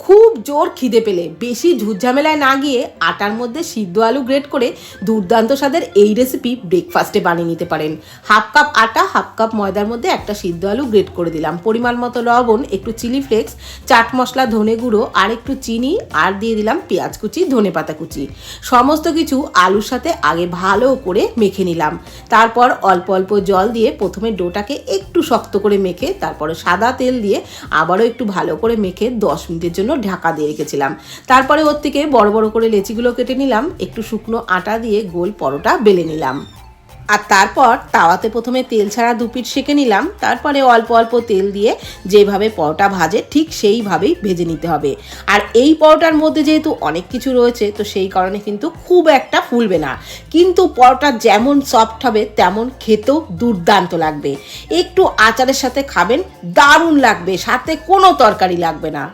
খুব জোর খিদে পেলে। বেশি ঝুটঝামেলায় না গিয়ে আটার মধ্যে সিদ্ধ আলু গ্রেট করে দুর্দান্ত স্বাদের এই রেসিপি ব্রেকফাস্টে বানিয়ে নিতে পারেন। হাফ কাপ আটা হাফ কাপ ময়দার মধ্যে একটা সিদ্ধ আলু গ্রেট করে দিলাম। পরিমাণ মতো লবণ, একটু চিলি ফ্লেক্স চাট মশলা, ধনে গুঁড়ো, আর একটু চিনি, আর দিয়ে দিলাম পেঁয়াজ কুচি, ধনে পাতা কুচি। সমস্ত কিছু আলুর সাথে আগে ভালো করে মেখে নিলাম। তারপর অল্প অল্প জল দিয়ে প্রথমে ডোটাকে একটু শক্ত করে মেখে তারপরে সাদা তেল দিয়ে আবারও একটু ভালো করে মেখে দশ মিনিটের জন্য ঢাকা দিয়ে রেখেছিলাম। তারপরে ওর থেকে বড় বড় করে লেচিগুলো কেটে নিলাম, একটু শুকনো আটা দিয়ে গোল পরোটা বেলে নিলাম। আর তারপর তাওয়াতে প্রথমে তেল ছাড়া দুপিট সেঁকে নিলাম। তারপরে অল্প অল্প তেল দিয়ে যেভাবে পরোটা ভাজে ঠিক সেইভাবেই ভেজে নিতে হবে। আর এই পরোটার মধ্যে যেহেতু অনেক কিছু রয়েছে, তো সেই কারণে কিন্তু খুব একটা ফুলবে না। কিন্তু পরোটা যেমন সফট হবে, তেমন খেতেও দুর্দান্ত লাগবে। একটু আচারের সাথে খাবেন, দারুণ লাগবে, সাথে কোনো তরকারি লাগবে না।